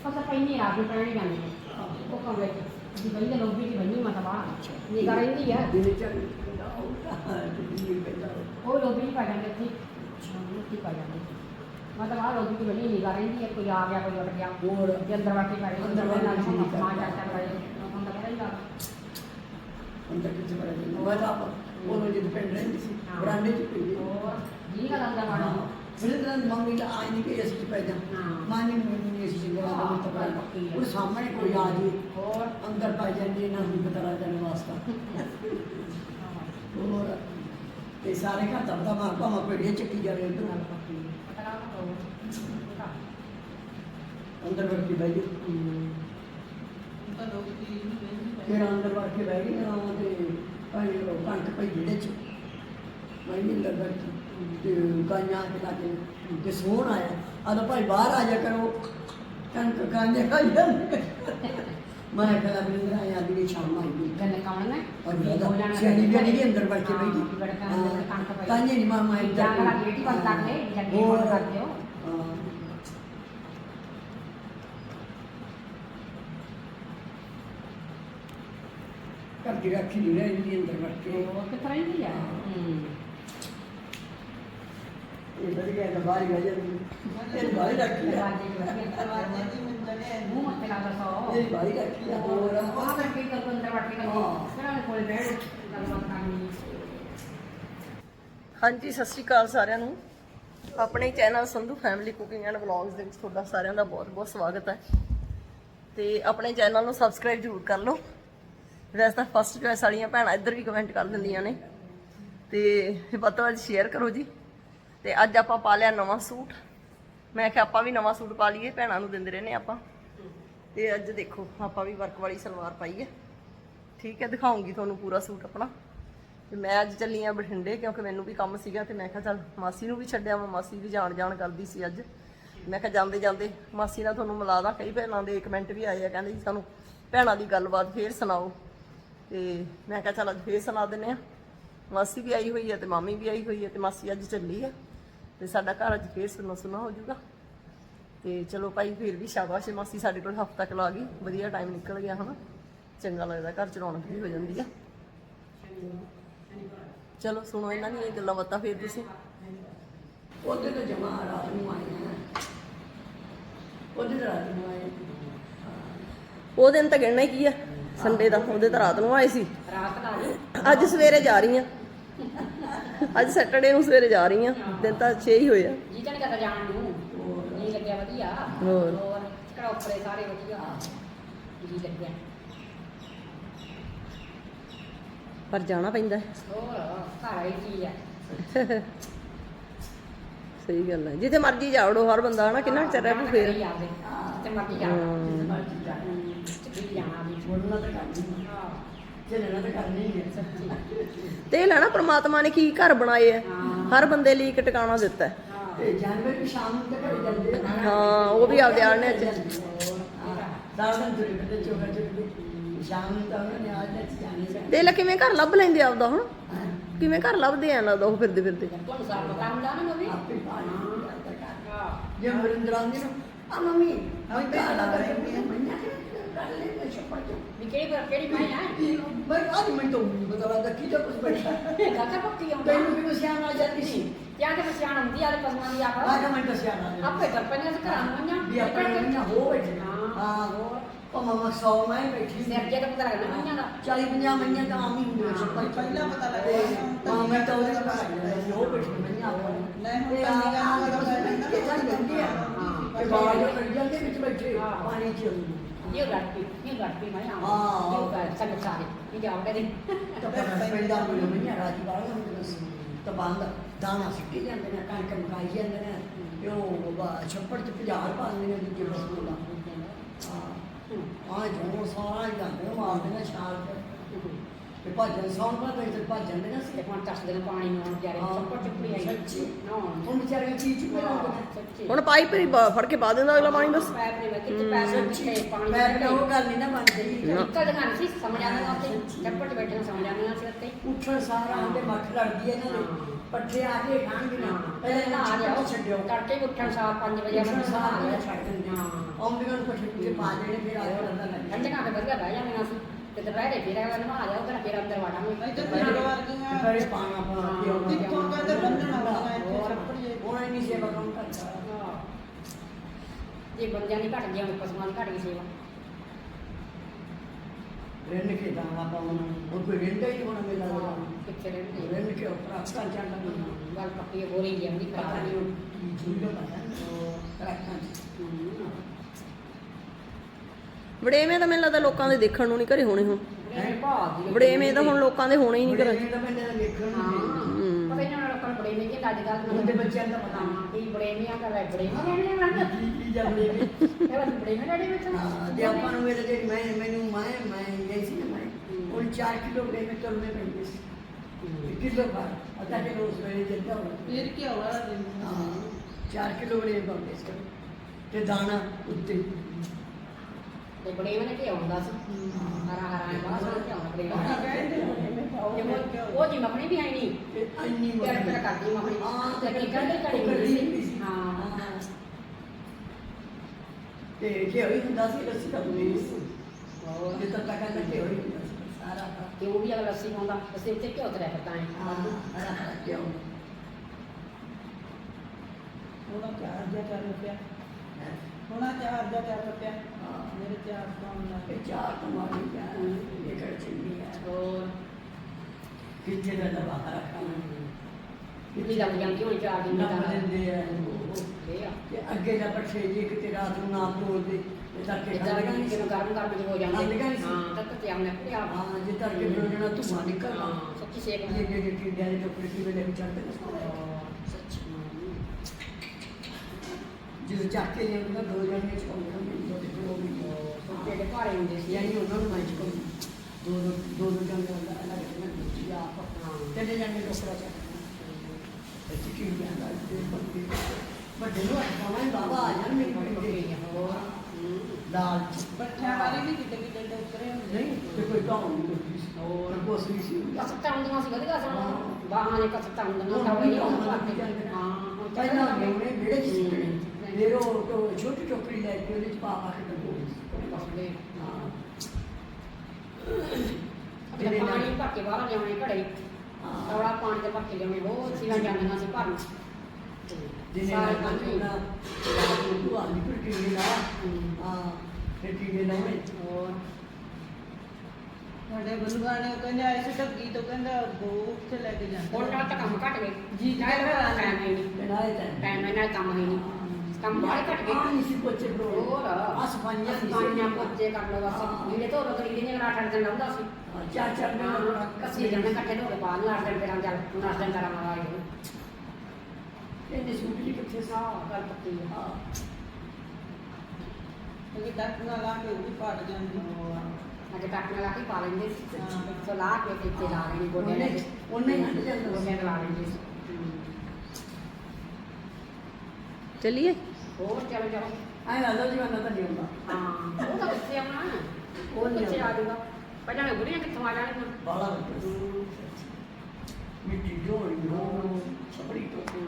ਫਸਲ ਪੈਣੀ ਰਾਤ ਨੂੰ ਪੈਣੀ ਜਾਂਦੀ ਹੈ ਉਹ ਕਮਰੇ ਚ ਜੀ ਬੰਦੇ ਲੋਬੀ ਦੀ ਬੰਨੀ ਮਤ ਬਾਹਰ ਨਿਗਾ ਰਹਿੰਦੀ ਹੈ ਉਹ ਲੋਬੀ ਨਹੀਂ ਪਾ ਜਾਂਦੇ ਇੱਥੇ ਮਿੱਟੀ ਪਾ ਜਾਂਦੇ ਮਤਲਬ ਆ ਲੋਬੀ ਦੀ ਬੰਨੀ ਨਿਗਾ ਰਹਿੰਦੀ ਹੈ ਕੋਈ ਆ ਗਿਆ ਕੋਈ ਉੱਡ ਗਿਆ ਹੋਰ ਜੇ ਅੰਦਰ ਵਾਕੇ ਪੈ ਅੰਦਰ ਅੰਦਰ ਨਾਲ ਵਾਕੇ ਹੁਣ ਠੀਕ ਸਮਾਨ ਹੈ। ਚੱਕ ਚੱਕ ਰਹੇ ਅੰਦਰ ਕਿੱਥੇ ਬੜਾ ਜਾਂਦਾ ਮੈਂ ਤਾਂ ਆਪ ਉਹਨੂੰ ਰਹਿੰਦੀ ਸੀ ਬਰਾਂਡੇ 'ਚ ਪਈ ਹੋਰ ਜੀ ਦਾ ਅੰਦਰ ਵਾੜਾ ਮੇਰੇ ਤਾਂ ਮੰਮੀ ਤਾਂ ਆਈ ਨਹੀਂ ਕਿ ਅਸੀਂ ਪੈ ਜਾ। ਮਾਂ ਨੇ ਮੈਨੂੰ ਨਹੀਂ ਅਸੀਂ ਜਿੰਦਾ ਦਾ ਮਤ ਪੜਾ ਉਹ ਸਾਹਮਣੇ ਕੋਈ ਆ ਜੀ ਹੋਰ? ਅੰਦਰ ਪੈ ਜਾਂਦੀ ਇਹਨਾਂ ਨੂੰ ਪਤਾ ਲੱਗ ਜਾਣ ਵਾਸਤਾ। ਹੋਰ? ਤੇ ਸਾਰੇ ਘਰ ਦਾ ਪਤਾ ਮਾਰ ਭਾਵੇਂ ਪੇੜੀਆਂ ਚੱਕੀ ਉਧਰ ਪਤਾ ਨਾ ਅੰਦਰ ਵੜ ਕੇ ਬਹਿ ਗਈ ਫਿਰ ਅੰਦਰ ਵੜ ਕੇ ਬਹਿ ਗਈ ਨਾ ਤੇ ਭਾਈ ਉਹ ਕਣਕ ਪਈ ਜਿਹੜੇ ਚ। ਮੈਂ ਵੀ ਅੰਦਰ ਬੈਠੀ। ਤੇ ਗਾਈਆਂ ਕੇ ਲਾਗੇ ਤੇ ਸੋਹਣ ਆਇਆ। ਆਦਾ ਭਾਈ ਬਾਹਰ ਆ ਜਾ ਕਰੋ। ਕਣਕ ਗਾਈਆਂ ਖਾਈ ਜਾਂਦੇ ਮੈਂ ਕਿਹਾ ਬਿੰਦਰ ਆਇਆ ਦੀ ਸ਼ਾਮ ਆਈ ਗਈ ਗੰਨ ਕਾਉਣ ਨਾ? ਔਰ ਜ਼ਿਆਦਾ ਸਿਆਣੀ ਵੀ ਨਹੀਂ ਅੰਦਰ ਵੜ ਕੇ ਬੈਠੀ ਗੜਕਾਂ ਅੰਦਰ ਕਣਕ ਪਈ। ਤਾਂ ਨਹੀਂ ਮਾਮਾ ਇੱਧਰ ਜਾਂ ਵਾਲਾ ਗੇਟ ਹੀ। ਬੰਦ ਕਰ ਲੈ ਜਾਂ ਗੇਟ ਬੰਦ ਕਰ ਦਿਓ ਹਾਂ। ਘਰ ਦੀ ਰੱਖੀ ਨਹੀਂ ਰਹਿੰਦੀ ਅੰਦਰ ਵੜ ਕੇ ਉਹ ਕਿਸ ਤਰ੍ਹਾਂ ਹੀ ਹੈ ਹੂੰ ਇਹ ਵਧੀਆ ਹੈ ਬਾਹਰ ਹੀ ਬਹਿ ਇਹ ਬਾਹਰ ਹੀ ਰੱਖੀ ਆ ਦਰਵਾਜ਼ੇ ਚ ਵਧੀਆ ਮੂੰਹ ਮੱਥੇ ਲਾ ਦਸੋ ਇਹ ਬਾਹਰ ਹੀ ਰੱਖੀ ਆ ਹੋਰ ਆਹ ਕਰਕੇ ਕਰ ਅੰਦਰ ਵੜ ਕੇ ਕਰ ਫਿਰ ਉਹਦੇ ਕੋਲ ਬੈਠ ਗੱਲਬਾਤ ਕਰਨੀ ਹਾਂਜੀ, ਸਤਿ ਸ਼੍ਰੀ ਅਕਾਲ ਸਾਰਿਆਂ ਨੂੰ। ਆਪਣੇ channel Sandhu family cooking and vlogs ਦੇ ਵਿੱਚ ਤੁਹਾਡਾ ਸਾਰਿਆਂ ਦਾ ਬਹੁਤ-ਬਹੁਤ ਸਵਾਗਤ ਹੈ। ਤੇ ਆਪਣੇ ਚੈਨਲ ਨੂੰ ਸਬਸਕ੍ਰਾਈਬ ਜ਼ਰੂਰ ਕਰ ਲਓ। ਵੈਸੇ ਤਾਂ ਫਸਟ ਚੋਇਸ ਵਾਲੀਆਂ ਭੈਣਾਂ ਇੱਧਰ ਵੀ ਕਮੈਂਟ ਕਰ ਦਿੰਦੀਆਂ ਨੇ। ਤੇ ਵੱਧ ਤੋਂ ਵੱਧ ਸ਼ੇਅਰ ਕਰੋ ਜੀ। ਤੇ ਅੱਜ ਆਪਾਂ ਪਾ ਲਿਆ ਨਵਾਂ ਸੂਟ। ਮੈਂ ਕਿਹਾ ਆਪਾਂ ਵੀ ਨਵਾਂ ਸੂਟ ਪਾ ਲਈਏ, ਭੈਣਾਂ ਨੂੰ ਦਿੰਦੇ ਰਹਿੰਦੇ ਆਪਾਂ। ਤੇ ਅੱਜ ਦੇਖੋ, ਆਪਾਂ ਵੀ ਵਰਕ ਵਾਲੀ ਸਲਵਾਰ ਪਾਈ ਹੈ ਠੀਕ ਹੈ ਦਿਖਾਉਂਗੀ ਤੁਹਾਨੂੰ ਪੂਰਾ ਸੂਟ ਆਪਣਾ। ਤੇ ਮੈਂ ਅੱਜ ਚੱਲੀ ਆ ਬਠਿੰਡੇ, ਕਿਉਂਕਿ ਮੈਨੂੰ ਵੀ ਕੰਮ ਸੀਗਾ ਤੇ ਮੈਂ ਕਿਹਾ ਚੱਲ ਮਾਸੀ ਨੂੰ ਵੀ ਛੱਡਿਆ ਮੈਂ ਮਾਸੀ ਵੀ ਜਾਣ ਜਾਣ ਕਰਦੀ ਸੀ ਅੱਜ। ਮੈਂ ਕਿਹਾ ਜਾਂਦੇ ਜਾਂਦੇ ਮਾਸੀ ਨਾਲ ਤੁਹਾਨੂੰ ਮਿਲਾ ਦਾਂ, ਕਈ ਭੈਣਾਂ ਦੇ ਕਮੈਂਟ ਵੀ ਆਏ ਆ, ਕਹਿੰਦੇ ਜੀ ਸਾਨੂੰ, ਭੈਣਾਂ ਦੀ ਗੱਲਬਾਤ ਫੇਰ ਸੁਣਾਓ। ਤੇ ਮੈਂ ਕਿਹਾ ਚੱਲ ਅੱਜ ਫੇਰ ਸੁਣਾ ਦਿੰਨੇ ਆ। ਮਾਸੀ ਵੀ ਆਈ ਹੋਈ ਹੈ ਤੇ ਮਾਮੀ ਵੀ ਆਈ ਹੋਈ ਹੈ ਤੇ ਮਾਸੀ ਅੱਜ ਚੱਲੀ ਆ। ਤੇ ਸਾਡਾ ਘਰ ਅੱਜ ਫੇਰ ਸੁਣਾ ਸੁਣਾ ਹੋ ਜਾਊਗਾ। ਤੇ ਚਲੋ ਭਾਈ ਫਿਰ ਵੀ ਸ਼ਾਬਾਸ਼ ਮਾਸੀ ਸਾਡੇ ਕੋਲ ਹਫਤਾ ਕੁ ਲਾ ਗਈ। ਵਧੀਆ ਟਾਈਮ ਨਿਕਲ ਗਿਆ ਹਨਾ। ਚੰਗਾ ਲੱਗਦਾ ਘਰ ਚ ਰੌਣਕ ਵੀ ਹੋ ਜਾਂਦੀ ਆ। ਚਲੋ ਸੁਣੋ ਇਹਨਾਂ ਦੀਆਂ ਗੱਲਾਂ ਬਾਤਾਂ ਫਿਰ ਤੁਸੀਂ। ਉਹਦੇ ਤੋਂ ਜਮਾ ਰਾਤ ਨੂੰ ਆਏ ਉਹਦੇ ਰਾਤ ਨੂੰ ਆਏ ਉਹ ਦਿਨ ਤਾਂ ਗਿਣਨਾ ਹੀ ਕੀ ਆ। ਸੰਡੇ ਦਾ ਉਹਦੇ ਤਾਂ ਰਾਤ ਨੂੰ ਆਏ ਸੀ। ਰਾਤ ਜੀ ਅੱਜ ਸਵੇਰੇ ਜਾ ਰਹੀ ਆ। ਅੱਜ ਸੈਟਰਡੇ ਨੂੰ ਸਵੇਰੇ ਜਾ ਰਹੀ ਆ ਦਿਨ ਤਾਂ 6 ਹੀ ਹੋਏ ਆ। ਜੀ ਤਾਂ ਨਹੀਂ ਕਰਦਾ ਜਾਣ ਨੂੰ। ਜੀ ਲੱਗਿਆ ਵਧੀਆ। ਹੋਰ। ਹੋਰ ਕਿਹੜਾ ਉੱਪਰੇ ਸਾਰੇ ਵਧੀਆ। ਜੀ ਲੱਗਿਆ। ਪਰ ਜਾਣਾ ਪੈਂਦਾ ਹੈ। ਹੋਰ ਘਰ ਵਾਲੀ ਚੀਜ਼ ਹੈ ਸਹੀ ਗੱਲ ਹੈ। ਜਿੱਥੇ ਮਰਜ਼ੀ ਜਾਵੜੋ ਹਰ ਬੰਦਾ ਹਨਾ ਕਿੰਨਾ ਚਿਰ ਰਹਿ ਫੇਰ। ਤੇ ਮਰਜ਼ੀ ਜਾ। ਹਮ। ਮਰਜ਼ੀ ਜਾਣਾ ਜਾਣਾ ਵੀ। ਬੋਲਣਾ ਤਾਂ ਕਰਨੀ ਹਾਂ ਚੱਲਣਾ ਤਾਂ ਹੀ ਹੈ ਇਹ ਲੈਣਾ ਪ੍ਰਮਾਤਮਾ ਨੇ ਕੀ ਘਰ ਬਣਾਏ ਆ। ਹਾਂ। ਹਰ ਬੰਦੇ ਲਈ ਇੱਕ ਟਿਕਾਣਾ ਦਿੱਤਾ ਹੈ। ਹਾਂ ਤੇ ਜਾਨਵਰ ਵੀ ਸ਼ਾਮ ਨੂੰ ਤਾਂ ਘਰੇ ਜਾਂਦੇ ਆ। ਹਾਂ ਉਹ ਵੀ ਆਪਦੇ ਆਲਣੇ ਚ। ਹਾਂ, ਸਾਰਾ ਦਿਨ ਤੁਰੇ ਫਿਰਦੇ ਚੋਗਾ ਚੁੱਕਦੇ ਸ਼ਾਮ ਨੂੰ ਤਾਂ ਉਹਨਾਂ ਨੇ ਆਜ ਤੱਕ ਜਾਣੇ ਦੇ ਲੈ ਕਿਵੇਂ ਘਰ ਲੱਭ ਲੈਂਦੇ ਆਪਦਾ ਹੁਣ? ਹਾਂ। ਕਿਵੇਂ ਘਰ ਲੱਭਦੇ ਆ ਲੱਗਦਾ ਉਹ ਫਿਰਦੇ ਫਿਰਦੇ? ਤੁਹਾਨੂੰ ਸਾਰ ਪਤਾ ਹੁੰਦਾ ਨਾ ਨਵੀਂ ਆਪੇ ਪਾਣੀ ਜਾਂਦਾ ਕਰ ਹਾਂ। ਜੇ ਮਰਿੰਦਰ ਆਂਦੀ ਨੂੰ ਆ ਮੰਮੀ ਮੈਂ ਤਾਂ ਲਾ ਕਰ ਮੰਨਿਆ ਚ ਕੀ ਤਾਂ ਕੁਝ ਬੈਠਾ। ਕਾਕਾ ਪੱਕੀ ਆਉਂਦਾ। ਤੈਨੂੰ ਵੀ ਪਛਾਣ ਆ ਜਾਂਦੀ ਸੀ। ਜਾਂ ਤੇ ਪਛਾਣ ਆਉਂਦੀ ਆ ਤੇ ਪਸਮਾਂ ਦੀ ਆ ਆਪ ਜਾ ਮੈਂ ਪਛਾਣ ਆ ਜਾਂਦੀ ਆਪੇ ਕਰ ਪੈਣਾ ਤੇ ਘਰਾਂ ਨੂੰ ਵੀ ਆਪਣੇ ਮੰਨਿਆ ਹੋ ਬੈਠੇ। ਹਾਂ। ਹਾਂ ਹੋਰ ਉਹ ਮਮਾ ਸੌ ਮੈਂ ਬੈਠੀ ਸੀ। ਸਿਰ ਜੇ ਤਾਂ ਪਤਾ ਲੱਗਣਾ ਮੰਨਿਆ ਦਾ। 40 50 ਮਹੀਨਿਆਂ ਤਾਂ ਆਮ ਹੀ ਹੁੰਦੇ ਛੱਪੜ ਚ ਪਹਿਲਾਂ ਪਤਾ ਲੱਗਦਾ ਹਾਂ ਮੈਂ ਤਾਂ ਉਹਦੇ ਕੋਲ ਲੱਗ ਜਾਂਦਾ ਸੀ। ਉਹ ਬੈਠੀ ਮੰਨਿਆ ਆਪਾਂ ਨਹੀਂ, ਹੁਣ ਤੇ ਤਾਂ ਨਿਗਾਹ ਨਾਲ ਆ ਪਤਾ ਲੱਗਦਾ। ਇਹ ਤਾਂ ਗੰਦੀ ਆ। ਹਾਂ। ਤੇ ਬਾਹਰ ਜੋ ਕੱਢ ਦੇ ਵਿੱਚ ਬੈਠੇ। ਪਾਣੀ ਚ ਗੱਡੀ ਇਹ ਗੱਡੀ ਮੈਂ ਆ ਹਾਂ। ਇਹ ਕਰ ਸੰਗ ਸਾਰੇ ਇਹ ਜਾਉਂਦੇ ਨੇ ਤਾਂ ਪਰ ਪੈਂਦਾ ਮੈਨੂੰ ਮੰਨਿਆ ਰਾਜੀ ਬਾਹਰ ਹੁੰਦੇ ਸੀ ਤਾਂ ਬੰਦ ਦਾਣਾ ਸਿੱਟੀ ਜਾਂਦੇ ਨੇ ਕਣਕ ਮਕਾਈ ਜਾਂਦੇ ਨੇ ਤੇ ਉਹ ਛੱਪੜ ਚ ਪੁਜਾਰ ਪਾਉਂਦੇ ਨੇ ਦੂਜੇ ਫਸਲ ਦਾ ਆ ਜੋ ਸਾਰਾ ਹੀ ਜਾਂਦੇ ਮਾਰਦੇ ਨੇ ਛਾਲ ਤੇ ਤੇ ਭੱਜਣ ਸੌਣ ਪਾ ਤੇ ਭੱਜਣ ਦੇ ਨਾ ਤੇ ਹੁਣ ਤੱਕ ਦੇ ਪਾਣੀ ਨੂੰ ਵਿਚਾਰੇ ਚੱਪੜ ਚੁੱਪੜੀ ਆਈ ਸੱਚੀ। ਨਾ ਹੁਣ ਵਿਚਾਰੇ ਕੀ ਚੁੱਪ ਲਾਉਂਦੇ ਨੇ ਸੱਚੀ ਹੁਣ ਪਾਈਪ ਹੀ ਬ- ਫੜ ਕੇ ਪਾ ਦਿੰਦਾ ਅਗਲਾ ਪਾਣੀ ਬਸ। ਪੈਪ ਦੇ ਵਿੱਚ ਕਿਤੇ ਪੈਪ ਦੇ ਵਿੱਚ ਪਾਣੀ ਮੈਂ ਤਾਂ ਉਹ ਗੱਲ ਨਹੀਂ ਨਾ ਬਣਦੀ। ਨਿਕਲ ਦਿਖਾਣ ਸੀ ਸਮਝ ਆਉਂਦਾ ਉੱਥੇ। ਚੱਪੜ ਚ ਬੈਠੇ ਨੂੰ ਸਮਝ ਆਉਂਦਾ ਸੀ ਉੱਤੇ ਉੱਠਣ ਸਾਰਾ ਉਹਦੇ ਮੱਠ ਲੜਦੀ ਹੈ ਇਹਨਾਂ ਦੇ। ਪੱਠੇ ਆ ਕੇ ਖਾਣਗੇ ਨਾ। ਪਹਿਲਾਂ ਨਾ ਆ ਜਾਓ ਛੱਡਿਓ ਤੜਕੇ ਵੀ ਉੱਠਣ ਸਾਰ 5 ਵਜੇ ਉੱਠਣ ਸਾਰ ਆ ਛੱਡ ਦਿੰਦੇ ਹਾਂ। ਆਉਂਦੀਆਂ ਨੂੰ ਪੱਠੇ ਪੁੱਠੇ ਪਾ ਦੇਣੇ ਫਿਰ ਆ ਜਾਂਦਾ ਲੱਗ ਠੰਡ ਕਾ ਕੇ ਵਧੀਆ ਬਹਿ ਜਾਂਦੇ ਨਾ ਅਸੀਂ। ਤੇ ਦੁਪਹਿਰੇ ਫਿਰ ਉਹਦਾ ਅੰਦਰ ਵਾੜਾਂਗੇ। ਪਾਣਾ ਪਾ ਕੇ ਆਉਂਦੇ ਕਿੱਥੋਂ ਕਹਿੰਦੇ ਬੰਨਣਾ ਆਉਂਦਾ ਇੱਥੇ ਛੱਪੜ ਉਹਨਾਂ ਨਹੀਂ ਸੇਵਾ ਕੰਮ ਕਰਦਾ? ਹਾਂ। ਜੇ ਬੰਦਿਆਂ ਦੀ ਘਟ ਗਿਆ ਪਸ਼ੂਆਂ ਦੀ ਘਟ ਗਈ ਸੇਵਾ। ਰਹਿਣ ਕੇ ਆਪਾਂ ਨੂੰ ਉਹ ਕੋਈ ਰਹਿੰਦਾ ਹੀ ਹੋਣਾ ਮੇਲਾ ਦਾ ਕਿੱਥੇ ਰਹਿੰਦੇ ਰਹਿਣ ਕੇ ਉੱਪਰ ਅਸਕਾਂ ਚੜ੍ਹਨਾ ਨਹੀਂ ਗੱਲ ਪੱਕੀ ਹੋ ਰਹੀ ਹੈ ਉਹਦੀ ਪਤਾ ਖਰਾਬ ਨਹੀਂ ਉਹ ਕੀ ਜੁੜ ਪਾਇਆ ਰੱਖਾਂ ਵੜੇਵੇਂ ਤਾਂ ਮੈਨੂੰ ਲੱਗਦਾ ਲੋਕਾਂ ਦੇ ਦੇਖਣ ਨੂੰ ਨਹੀਂ ਘਰੇ ਹੋਣੇ ਹੁਣ। ਦੀ ਵੜੇਵੇਂ ਤਾਂ ਹੁਣ ਲੋਕਾਂ ਦੇ ਹੋਣੇ ਹੀ ਨਹੀਂ ਘਰੇ। ਤਾਂ ਮੈंने ਵੇਖਣ ਹਾਂ ਨੂੰ ਹੂੰ। ਨੂੰ ਬੜੇ ਕਿ ਅੱਜ ਕੱਲ ਉਹਦੇ ਬੱਚਿਆਂ ਦਾ ਪਤਾ ਹਾਂ ਕੀ ਬੜੇ ਨਹੀਂ ਆ ਕਰ ਬੜੇ ਨਹੀਂ ਲੱਗਦਾ ਕੀ ਕੀ ਜਾਂਦੇ ਨੇ? ਇਹ ਵਾਰ ਬੜੇ ਨਹੀਂ ਲੜੇ ਵਿੱਚ। ਹਾਂ ਤੇ ਆਪਾਂ ਨੂੰ ਮੇਰੇ ਜਿਹੜੀ ਮੈਂ ਮੈਨੂੰ ਮੈਂ ਮੈਂ ਗਈ ਸੀ ਨਾ ਮੈਂ। ਉਹ 4 ਕਿਲੋ ਦੇ ਮੈਂ ਤੁਰਨੇ ਪੈਂਦੇ ਸੀ। ਕਿਲੋ ਬਾਅਦ ਅੱਧਾ ਕਿਲੋ ਉਸ ਵੇਲੇ ਜਿੱਦਾਂ ਫਿਰ ਕੀ ਦਿਨ ਹਾਂ 4 ਕਿਲੋ ਦੇ ਪਾਉਂਦੇ ਸੀ ਤੇ ਦਾਣਾ ਉੱਤੇ। ਤੇ ਬੜੇ ਨੇ ਕੀ ਆਉਂਦਾ ਸੀ। ਹਰਾ ਹਰਾ ਨੇ ਕੇ ਆਉਂਦਾ ਬੜੇ ਉਹਨਾਂ ਤੇ ਉਹ- ਉਹ ਜੀ ਮੱਖਣੀ ਵੀ ਹੈ ਨਹੀਂ ਤੇ ਇੰਨੀ ਤੇ ਮੋਟੀ। ਅੜਕੜ ਕਰਦੀ ਮੱਖਣੀ ਹਾਂ ਤੇ ਤੇ ਕਿੱਕਰ ਦੀ ਕੜੀ ਕੜੀ ਹੁੰਦੀ ਹੁੰਦੀ ਸੀ। ਹਾਂ ਤੇ ਜੇ ਹੋਈ ਹੁੰਦਾ ਸੀ ਲੱਸੀ ਦਾ ਬੁਲੀ ਸੀ ਹੋਰ ਜੇ ਤਾਂ ਤੱਕ ਲੱਗੇ ਹੋਈ ਹੁੰਦਾ ਸੀ ਸਾਰਾ ਤੇ ਉਹ ਵੀ ਅਗਰ ਲੱਸੀ ਪਾਉਂਦਾ ਅਸੀਂ ਉੱਤੇ ਘਿਓ ਤਰਿਆ ਕਰਤਾ ਹੈ ਹਾਂ ਹਰਾ ਕਿਉਂ ਉਹਦਾ ਚਾਰ ਜਾਂ ਚਾਰ ਰੁਪਿਆ ਉਹਨਾਂ ਚਾਰ ਜਾਂ ਚਾਰ ਰੁਪਿਆ ਹਾਂ ਮੇਰੇ ਚਾਰ ਪਾਉਣ ਲੱਗੇ ਇਹ ਚਾਰ ਕਮਾਈ ਜਾ ਇਹ ਕਰ ਚੰਗੀ ਹੈ ਹੋਰ ਕਿੱਥੇ ਦਾ ਦਵਾ ਰੱਖਾਂ? ਕਿੰਨੀ ਲੱਗ ਜਾਂਦੀ ਹੋਣੀ ਚਾਰ ਦਿਨ ਨਾ ਦਾ ਦਿੰਦੇ ਆ ਇਹ ਆ। ਤੇ ਅੱਗੇ ਦਾ ਪੱਠੇ ਜੇ ਕਿਤੇ ਰਾਤ ਨੂੰ ਨਾ ਤੋੜਦੇ ਤੇ ਤੜਕੇ ਇਦਾਂ ਖਾਂਦੇ ਵੀ ਨਹੀਂ ਕਿਨੂੰ ਗਰਮ ਗਰਮ ਹੋ ਜਾਂਦੇ। ਖਾਂਦੀਆਂ ਨੀ ਸੀ। ਹਾਂ ਤੱਕ ਤੇ ਆਉਣੇ ਆਪਣੇ ਆਪ। ਹਾਂ ਜੇ ਤੜਕੇ ਫਿਰ ਉਹਨਾਂ ਧੂਆਂ ਨਿਕਲਦਾ। ਹਾਂ ਸੱਚੀ ਸੇਕ ਇਹ ਜੇ ਜੇ ਟਿੰਡਿਆਂ ਦੇ ਟੋਕਰੇ ਕੀ ਵੇਲੇ ਚੜਦੇ ਨੇ। ਸੱਚੀ। ਜਦੋਂ ਚੱਕ ਕੇ ਲਿਆਉਂਦਾ ਦੋ ਜਣੇ ਚਕਾਉਂਦੇ ਨੇ ਦੋ ਤੇ ਦੋ ਵੀ ਸੁੱਕੇ ਦੇ ਭਾਰੇ ਹੁੰਦੇ ਸੀ। ਯਾਨੀ ਉਹਨਾਂ ਨੂੰ ਮੈਂ ਚਕਾਉਂਦੀ ਦੋ ਦੋ ਦੋ ਦੋ ਜਣੇ ਅਲੱਗ ਅਲੱਗ ਦੂਜੀ ਹਾਂ ਤਿੰਨ ਜਣੇ ਟੋਕਰਾ ਚੱਕਦੇ ਤੇ ਚਿੱਟੀ ਜਾਂਦਾ ਤੇ ਬੱਤੀ ਵੱਡੇ ਨੂੰ ਆਵਾਂ ਬਾਬਾ ਆ ਜਾਣ ਮੇਰੇ ਕੋਲ। ਦੇ ਹੋਰ। ਦਾਲ ਚ। ਬੱਠਿਆਂ ਵਾਲੀ ਵੀ ਕਿਤੇ ਕਿਤੇ ਟੋਕਰੇ ਹੁੰਦੇ ਨਹੀਂ ਤੇ ਕੋਈ ਕੰਮ ਨਹੀਂ ਕੋਈ ਹੋਰ। ਕੁਛ ਨਹੀਂ ਸੀ ਕਸਤਾ ਹੁੰਦੀਆਂ ਸੀ ਵਧੀਆ ਸਨ ਹਾਂ। ਬਾਹਾਂ ਨੇ ਕਸਤਾ ਹੁੰਦੀਆਂ ਤਾਂ ਵੀ ਜਾਂਦੇ। ਨੇ। ਹਾਂ ਤਾਂ ਪਹਿਲਾਂ ਚ ਸਿੱਟਣੇ ਹਮ। ਫਿਰ ਉਹ ਛੋਟੀ ਟੋਕਰੀ ਲੈ ਕੇ ਉਹਦੇ ਚ ਪਾ ਪਾ ਕੇ ਡੰਗੋ ਕਸਦੇ ਹਾਂ। ਪਾਣੀ ਭਰ ਕੇ ਬਾਹਰ ਲਿਆਉਣੇ ਘੜੇ। ਹਾਂ। ਔੜਾ ਪਾਣੀ ਦੇ ਭਰ ਕੇ ਲਿਆਉਣੇ ਬਹੁਤ ਸੀਆਂ ਜਾਂਦੀਆਂ ਸੀ ਭਰਨ ਜਿਹਨੇ ਨਾਲ ਹੀ। ਨਾ ਉਹ ਤੂੰ ਆਲੀ ਪਰ ਲਾ ਹਮ। ਹਾਂ। ਫਿਰ ਟੀਵੀ ਲਾਉਣੇ ਹੋਰ? ਸਾਡੇ ਬਲੂਗਾਣੇ ਉਹ ਕਹਿੰਦੇ ਆਏ ਸੀ ਢੱਗੀ ਤੋਂ ਕਹਿੰਦਾ ਦੋ ਉੱਥੇ ਲੈ ਕੇ ਜਾਂਦੇ। ਨਾਲ ਤਾਂ ਕੰਮ ਘਟ ਗਏ। ਜੀ, ਨਾ ਇਹਦਾ ਟਾਈਮ ਨਹੀਂ। ਬਣਾਏ ਤਾਂ। ਟਾਈਮ ਨਾਲ ਕੰਮ ਹੈ ਨਹੀਂ। ਕੰਮ ਬਾਹਰ ਘਟ ਗਏ। ਨਹੀਂ ਸੀ ਪੋਚੇ ਬਰੋ ਹੋਰ। ਆ ਸਫਾਈਆਂ ਨਹੀਂ ਸੀ। ਸਫਾਈਆਂ ਪੋਚੇ ਕਰ ਲਓ ਬਸ ਹਾਂ। ਜਿਹੜੇ ਤੋਂ ਰੋਜ਼ ਲੀੜੇ ਨੇ ਅਗਲਾ ਅੱਠ ਦਿਨ ਲਾਉਂਦਾ ਸੀ ਹਾਂ, ਚਾਰ ਚਾਰ ਦਿਨ ਕੱਸੀ ਜਣੇ ਇਕੱਠੇ ਧੋ ਕੇ ਪਾ ਨੂੰ ਅੱਠ ਦਿਨ ਫਿਰ ਚੱਲ ਹੁਣ ਅੱਠ ਦਿਨ ਕਰਾਂ ਮਾਰਾ ਇਹ ਇਹਨੇ ਸੂਟ ਜੀ ਕਿੱਥੇ ਸਾ ਗੱਲ ਪੱਕੀ ਹੈ ਹਾਂ ਕਿਉਂਕਿ ਡੱਕ ਨਾਲ ਨਾਲ ਹਾਂ। ਤੇ ਹੀ ਤੇ ਹੋਰ ਚਲੋ ਚਲੋ ਐਂ ਲੱਗਦਾ ਜਵਾਨਾ ਤਾਂ ਨਹੀਂ ਹੁੰਦਾ ਹਾਂ ਉਹ ਤਾਂ ਕਿੱਥੇ ਆਉਣਾ? ਉਹ ਨਹੀਂ ਕਿੱਥੇ ਆ। ਜਾਊਗਾ। ਪਹਿਲਾਂ ਇਹ ਬੁੜੀਆਂ ਕਿੱਥੋਂ ਆ ਜਾਣਗੀਆਂ? ਬਾਲਾ ਵਧੀਆ ਮਿੱਟੀ ਜੋੜੀ ਹੋ ਛਪੜੀ ਤੋਂ।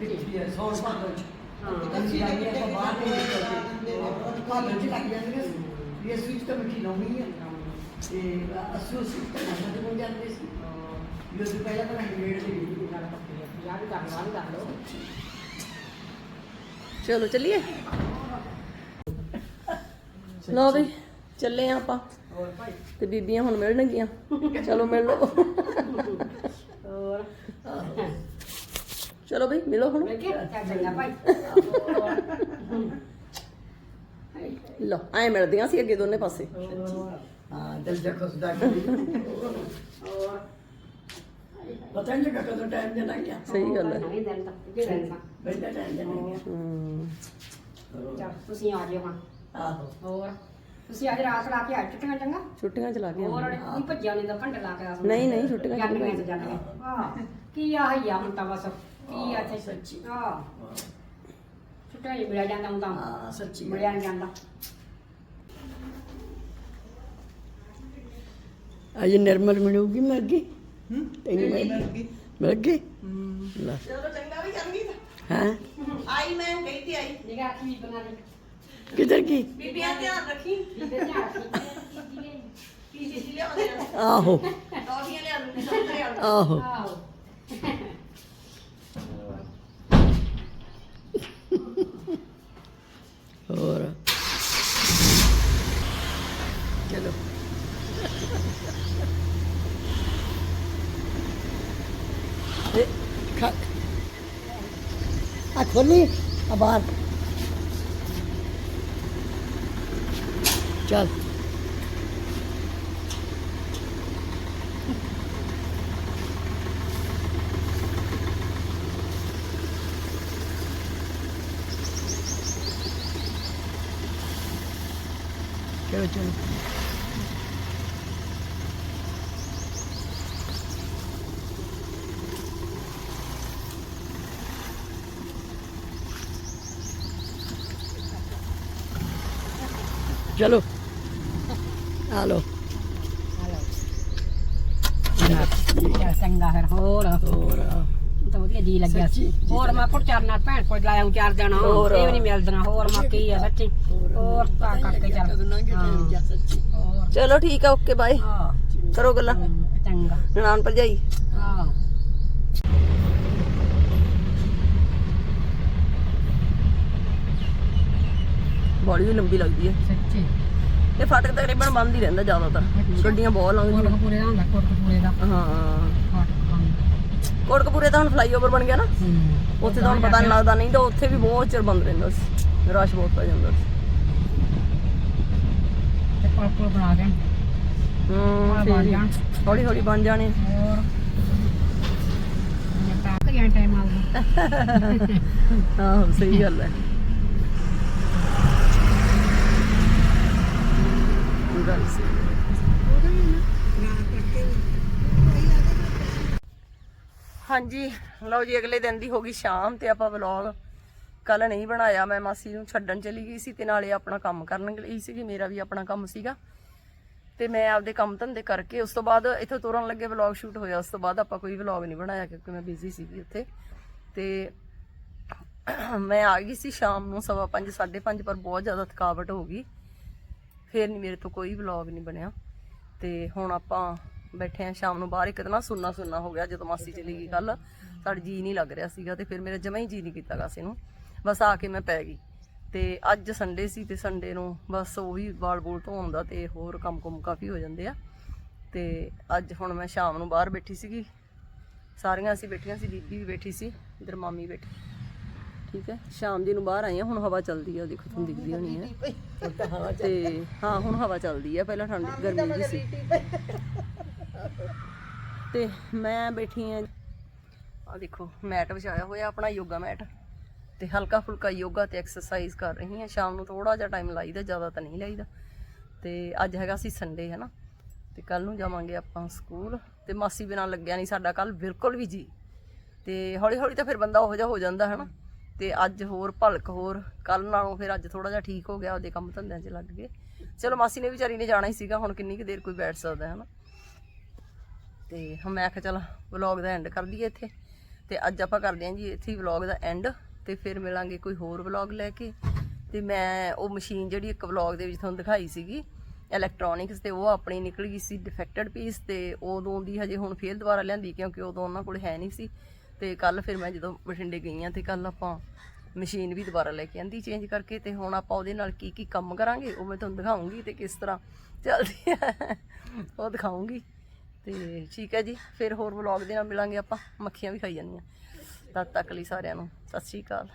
ਮਿੱਟੀ ਹੈ ਸੌਣ ਭਾਦੋ ਚ ਹਾਂ। ਕੱਚੀ ਦੇ ਕਿਤੇ ਆਪਾਂ ਬਾਹਰ ਨਹੀਂ ਨੇ। ਨਿਕਲਦੇ ਭਾਦੋ ਚ ਲੱਗ ਜਾਂਦੇ ਨੇ। ਵੀ ਅਸੀਂ ਇਸ ਤੋਂ ਮਿੱਟੀ ਲਾਉਣੀ ਹੈ। ਤੇ ਅਸੀਂ ਉਸ ਤੋਂ ਨਾ ਤੇ ਬਣ ਜਾਂਦੇ ਸੀ। ਵੀ ਅਸੀਂ ਪਹਿਲਾਂ ਤਾਂ ਨੇੜ ਦੇ ਵੀ ਗੱਲ ਪੱਕੀ ਹੈ। ਯਾਰ ਵੀ ਕਰ ਲਓ ਆਹ ਵੀ ਕਰ ਲਓ। ਚਲੋ ਚੱਲੀਏ। ਲਓ ਵੀ ਚੱਲੇ ਆਂ ਆਪਾਂ। ਤੇ ਬੀਬੀਆਂ ਹੁਣ ਮਿਲਣਗੀਆਂ ਚਲੋ ਮਿਲ ਲਓ। ਚਲੋ ਬਈ ਮਿਲੋ ਹੁਣ। ਲਓ ਐ ਮਿਲਦੀਆਂ ਸੀ ਅੱਗੇ ਦੋਨੇ ਪਾਸੇ। ਹਾਂ ਦਿਲ ਜਾ ਖੁਸਦਾ ਕਰੀ ਹੋਰ। ਪਤਾ ਨਹੀਂ ਲੱਗਾ ਕਦੋਂ ਟਾਈਮ ਦੇ ਲੱਗ ਗਿਆ ਸਹੀ ਗੱਲ ਹੈ। ਨਹੀਂ ਦਿਲ ਤਾਂ ਕਿ ਦਿਲ ਤਾਂ। ਬੈਠਾ ਟਾਈਮ ਦੇ ਲੱਗ ਗਿਆ ਹੂੰ। ਚੱਲ ਤੁਸੀਂ ਆ ਜਿਓ ਹੁਣ। ਆਹੋ। ਹੋਰ ਤੁਸੀਂ ਅੱਜ ਰਾਤ ਲਾ ਕੇ ਆ ਚੁੱਟੀਆਂ ਚੰਗਾ? ਛੁੱਟੀਆਂ ਚ ਲਾ ਕੇ ਹੋਰ ਆਵਾਂਗੇ ਨਹੀਂ ਭੱਜਿਆ ਨਹੀਂ ਤਾਂ ਘੰਟੇ ਲਾ ਕੇ ਆ ਨਹੀਂ, ਨਹੀਂ, ਛੁੱਟੀਆਂ ਚ ਜਾਂਦੀਆਂ ਤੇ ਜਾਂਦੀਆਂ ਹਾਂ। ਕੀ ਆ ਹਈਆ ਹੁਣ ਤਾਂ ਬਸ। ਕੀ ਆ ਤੇ ਸੱਚੀ। ਹਾਂ। ਛੁੱਟੀਆਂ ਹੀ ਮਿਲਿਆ ਜਾਂਦਾ ਹੁੰਦਾ ਹਾਂ ਸੱਚੀ। ਮਿਲਿਆ ਨਹੀਂ ਜਾਂਦਾ। ਅਜ ਨਿਰਮਲ ਮਿਲੂਗੀ ਮਿਲ ਗਈ ਹੂੰ ਤੈਨੂੰ ਮਿਲ ਗਈ ਗਈ ਮਿਲ ਗਈ? ਹੂੰ। ਲੈ। ਚਲੋ ਚੰਗਾ ਵੀ ਚੰਗੀ ਹੈ? ਆਈ ਮੈਂ ਕਹੀ ਤੇ ਆਈ। ਨਿਗਾ ਕੀ ਬਣਾ ਲਈ ਕਿਧਰ ਕੀ ਬੀਬੀਆਂ ਧਿਆਨ ਰੱਖੀ। ਇਹਦੇ ਧਿਆਨ ਰੱਖੀ। ਆਹੋ। ਟੌਫੀਆਂ ਲਿਆ ਦੂੰਗੀ ਸੰਤਰੇ ਵਾਲੀ ਆਹੋ। ਆਹੋ ਹੋਰ ਚਲੋ ਇਹ ਖਾ ਆ ਖੋਲੀ ਆ ਬਾਹਰ ਚੱਲ ਚਲੋ ਚਲੋ ਆ ਲੋ ਚੱਲ ਚੰਗਾ ਫਿਰ ਹੋਰ ਹੋਰ ਤਾਂ ਵਧੀਆ ਜੀ ਲੱਗਿਆ ਸੱਚੀ, ਜੀ ਹੋਰ ਮੈਂ ਪੁੱਤ ਚਾਰ ਨਾਲ ਭੈਣ ਕੋਲ ਲਾਇਆ ਚਾਰ ਦਿਨ ਹੋਰ। ਇਹ ਵੀ ਨਹੀਂ ਮਿਲਦੀਆਂ ਹੋਰ ਮੈਂ ਕੀ ਆ ਸੱਚੀ ਹੋਰ ਤਾਂ ਕਰਕੇ ਚੱਲ ਠੀਕ ਆ ਓਕੇ ਬਾਏ। ਹਾਂ। ਕਰੋ ਗੱਲਾਂ। ਚੰਗਾ। ਨਨਾਣ ਭਰਜਾਈ। ਬੜੀ ਵੀ ਲੰਬੀ ਲੱਗਦੀ ਹੈ। ਸੱਚੀ। ਇਹ ਫਾਟਕ ਤਕਰੀਬਨ ਬੰਦ ਹੀ ਰਹਿੰਦਾ ਜ਼ਿਆਦਾਤਰ। ਗੱਡੀਆਂ ਬਹੁਤ ਲੰਘਦੀਆਂ। ਕੋਟਕਪੂਰੇ ਦਾ ਹੁੰਦਾ ਕੋਟਕਪੂਰੇ ਦਾ। ਹਾਂ। ਕੋਟਕਪੂਰੇ ਤਾਂ ਹੁਣ ਫਲਾਈਓਵਰ ਬਣ ਗਿਆ ਨਾ। ਹੂੰ। ਉੱਥੇ ਤਾਂ ਹੁਣ ਪਤਾ ਨਹੀਂ ਲੱਗਦਾ ਨਹੀਂ ਤਾਂ ਉੱਥੇ ਵੀ ਬਹੁਤ ਚਿਰ ਬੰਦ ਰਹਿੰਦਾ ਸੀ। ਰਸ਼ ਬਹੁਤ ਪੈ ਜਾਂਦਾ ਸੀ। ਤੇ ਬਣਾ ਦੇਣ। ਹੂੰ ਪੁਲ ਬਣ ਜਾਣ। ਹੌਲੀ ਹੌਲੀ ਬਣ ਜਾਣੇ। ਹੋਰ? ਮੈਂ ਤਾਂ ਕਿ ਟਾਈਮ ਆਉਂਦਾ ਹਾਂ ਸਹੀ ਗੱਲ ਹੈ ਗੱਲ ਸਹੀ ਹੈ। ਹਾਂਜੀ ਲਓ ਜੀ ਅਗਲੇ ਦਿਨ ਦੀ ਹੋ ਗਈ ਸ਼ਾਮ ਤੇ ਆਪਾਂ ਵਲੌਗ। ਕੱਲ ਨਹੀਂ ਬਣਾਇਆ ਮੈਂ ਮਾਸੀ ਨੂੰ ਛੱਡਣ ਚਲੀ ਗਈ ਸੀ ਤੇ ਨਾਲੇ ਆਪਣਾ ਕੰਮ ਕਰਨ ਗਈ ਸੀਗੀ ਮੇਰਾ ਵੀ ਆਪਣਾ ਕੰਮ ਸੀਗਾ। ਤੇ ਮੈਂ ਆਪਦੇ ਕੰਮ ਧੰਦੇ ਕਰਕੇ ਉਸ ਤੋਂ ਬਾਅਦ ਇੱਥੋਂ ਤੁਰਨ ਲੱਗੇ ਵਲੌਗ ਸ਼ੂਟ ਹੋਇਆ ਉਸ ਤੋਂ ਬਾਅਦ ਆਪਾਂ ਕੋਈ ਵਲੌਗ ਨਹੀਂ ਬਣਾਇਆ ਕਿਉਂਕਿ ਮੈਂ ਬਿਜ਼ੀ ਸੀਗੀ ਉੱਥੇ। ਤੇ ਮੈਂ ਆ ਗਈ ਸੀ ਸ਼ਾਮ ਨੂੰ ਸਵਾ ਪੰਜ, ਸਾਢੇ ਪੰਜ ਪਰ ਬਹੁਤ ਜ਼ਿਆਦਾ ਥਕਾਵਟ ਹੋ ਗਈ। ਫੇਰ ਨਹੀਂ ਮੇਰੇ ਤੋਂ ਕੋਈ ਵਲੌਗ ਨਹੀਂ ਬਣਿਆ। ਤੇ ਹੁਣ ਆਪਾਂ ਬੈਠੇ ਆ ਸ਼ਾਮ ਨੂੰ ਬਾਹਰ ਇੱਕ ਤਾਂ ਨਾ ਸੁੰਨਾ ਸੁੰਨਾ ਹੋ ਗਿਆ ਜਦੋਂ ਮਾਸੀ ਚਲੀ ਗਈ ਕੱਲ ਸਾਡਾ ਜੀ ਨਹੀਂ ਲੱਗ ਰਿਹਾ ਸੀਗਾ ਤੇ ਫਿਰ ਮੇਰਾ ਜਮਾ ਹੀ ਜੀ ਨਹੀਂ ਕੀਤਾ ਕਾਸੇ ਨੂੰ। ਬਸ ਆ ਕੇ ਮੈਂ ਪੈ ਗਈ। ਤੇ ਅੱਜ ਸੰਡੇ ਸੀ ਤੇ ਸੰਡੇ ਨੂੰ ਬਸ ਉਹ ਵੀ ਵਾਲ ਬੂਲ ਧੋਣ ਦਾ ਤੇ ਹੋਰ ਕੰਮ ਕੁਮ ਕਾਫੀ ਹੋ ਜਾਂਦੇ ਆ। ਤੇ ਅੱਜ ਹੁਣ ਮੈਂ ਸ਼ਾਮ ਨੂੰ ਬਾਹਰ ਬੈਠੀ ਸੀਗੀ। ਸਾਰੀਆਂ ਅਸੀਂ ਬੈਠੀਆਂ ਸੀ ਬੀਬੀ ਵੀ ਬੈਠੀ ਸੀ ਇਧਰ ਮਾਮੀ ਬੈਠੀ। ਠੀਕ ਹੈ ਸ਼ਾਮ ਦੀ ਨੂੰ ਬਾਹਰ ਆਈ ਆ ਹੁਣ ਹਵਾ ਚੱਲਦੀ ਆ ਦੇਖੋ ਤੁਹਾਨੂੰ ਦਿਖਦੀ ਹੋਣੀ ਹੈ ਤੇ ਹਾਂ ਹੁਣ ਹਵਾ ਚੱਲਦੀ ਆ ਪਹਿਲਾਂ ਠੰਡ ਗਰਮੀ ਜੀ ਸੀ। ਤੇ ਮੈਂ ਬੈਠੀ ਆ। ਆ ਦੇਖੋ, ਮੈਟ ਵਿਛਾਇਆ ਹੋਇਆ, ਆਪਣਾ ਯੋਗਾ ਮੈਟ। ਤੇ ਹਲਕਾ ਫੁਲਕਾ ਯੋਗਾ ਤੇ ਐਕਸਰਸਾਈਜ਼ ਕਰ ਰਹੀ ਹਾਂ ਸ਼ਾਮ ਨੂੰ ਥੋੜਾ ਜਿਹਾ ਟਾਈਮ ਲਾਈਦਾ, ਜ਼ਿਆਦਾ ਤਾਂ ਨਹੀਂ ਲਾਈਦਾ। ਤੇ ਅੱਜ ਹੈਗਾ ਸੀ ਸੰਡੇ ਹੈ ਨਾ? ਤੇ ਕੱਲ ਨੂੰ ਜਾਵਾਂਗੇ ਆਪਾਂ ਸਕੂਲ ਤੇ ਮਾਸੀ ਬਿਨਾਂ ਲੱਗਿਆ ਨਹੀਂ ਸਾਡਾ ਕੱਲ ਬਿਲਕੁਲ ਵੀ ਜੀ। ਤੇ ਹੌਲੀ ਹੌਲੀ ਤਾਂ ਫਿਰ ਬੰਦਾ ਉਹੋ ਜਿਹਾ ਹੋ ਜਾਂਦਾ, ਹੈ ਨਾ? ਤੇ ਅੱਜ ਹੋਰ ਭਲਕ ਹੋਰ ਕੱਲ ਨਾਲੋਂ ਫਿਰ ਅੱਜ ਥੋੜਾ ਜਿਹਾ ਠੀਕ ਹੋ ਗਿਆ, ਉਹਦੇ ਕੰਮ ਧੰਦਿਆਂ 'ਚ ਲੱਗ ਗਏ। ਚਲੋ ਮਾਸੀ ਨੇ ਵਿਚਾਰੀ ਨੇ ਜਾਣਾ ਹੀ ਸੀਗਾ, ਹੁਣ ਕਿੰਨੀ ਕੁ ਦੇਰ ਕੋਈ ਬੈਠ ਸਕਦਾ, ਹੈ ਨਾ? ਤੇ ਹੁਣ ਮੈਂ ਕਿਹਾ ਚਲ ਵਲੌਗ ਦਾ ਐਂਡ ਕਰ ਦਈਏ ਇੱਥੇ। ਤੇ ਅੱਜ ਆਪਾਂ ਕਰਦੇ ਹਾਂ ਜੀ ਇੱਥੇ ਹੀ ਵਲੌਗ ਦਾ ਐਂਡ ਤੇ ਫਿਰ ਮਿਲਾਂਗੇ ਕੋਈ ਹੋਰ ਵਲੌਗ ਲੈ ਕੇ। ਤੇ ਮੈਂ ਉਹ ਮਸ਼ੀਨ ਜਿਹੜੀ ਇੱਕ ਵਲੌਗ ਦੇ ਵਿੱਚ ਤੁਹਾਨੂੰ ਦਿਖਾਈ ਸੀਗੀ ਇਲੈਕਟ੍ਰੋਨਿਕਸ ਤੇ ਉਹ ਆਪਣੀ ਨਿਕਲ ਗਈ ਸੀ ਡਿਫੈਕਟਡ ਪੀਸ ਤੇ ਉਦੋਂ ਦੀ ਹਜੇ ਹੁਣ ਫੇਰ ਦੁਬਾਰਾ ਲਿਆਂਦੀ ਕਿਉਂਕਿ ਉਦੋਂ ਉਹਨਾਂ ਕੋਲ ਹੈ ਨਹੀਂ ਸੀ। ਤੇ ਕੱਲ ਫਿਰ ਮੈਂ ਜਦੋਂ ਬਠਿੰਡੇ ਗਈ ਆ ਤੇ ਕੱਲ ਆਪਾਂ ਮਸ਼ੀਨ ਵੀ ਦੁਬਾਰਾ ਲੈ ਕੇ ਆਂਦੀ ਚੇਂਜ ਕਰਕੇ ਤੇ ਹੁਣ ਆਪਾਂ ਉਹਦੇ ਨਾਲ ਕੀ ਕੀ ਕੰਮ ਕਰਾਂਗੇ ਉਹ ਮੈਂ ਤੁਹਾਨੂੰ ਦਿਖਾਉਂਗੀ ਤੇ ਕਿਸ ਤਰ੍ਹਾਂ ਚੱਲਦੀ ਹੈ। ਉਹ ਦਿਖਾਉਂਗੀ। ਤੇ ਠੀਕ ਹੈ ਜੀ, ਫਿਰ ਹੋਰ ਵਲੌਗ ਦੇ ਨਾਲ ਮਿਲਾਂਗੇ ਆਪਾਂ, ਮੱਖੀਆਂ ਵੀ ਖਾਈ ਜਾਂਦੀਆਂ। ਤਦ ਤੱਕ ਲਈ ਸਾਰਿਆਂ ਨੂੰ, ਸਤਿ ਸ਼੍ਰੀ ਅਕਾਲ।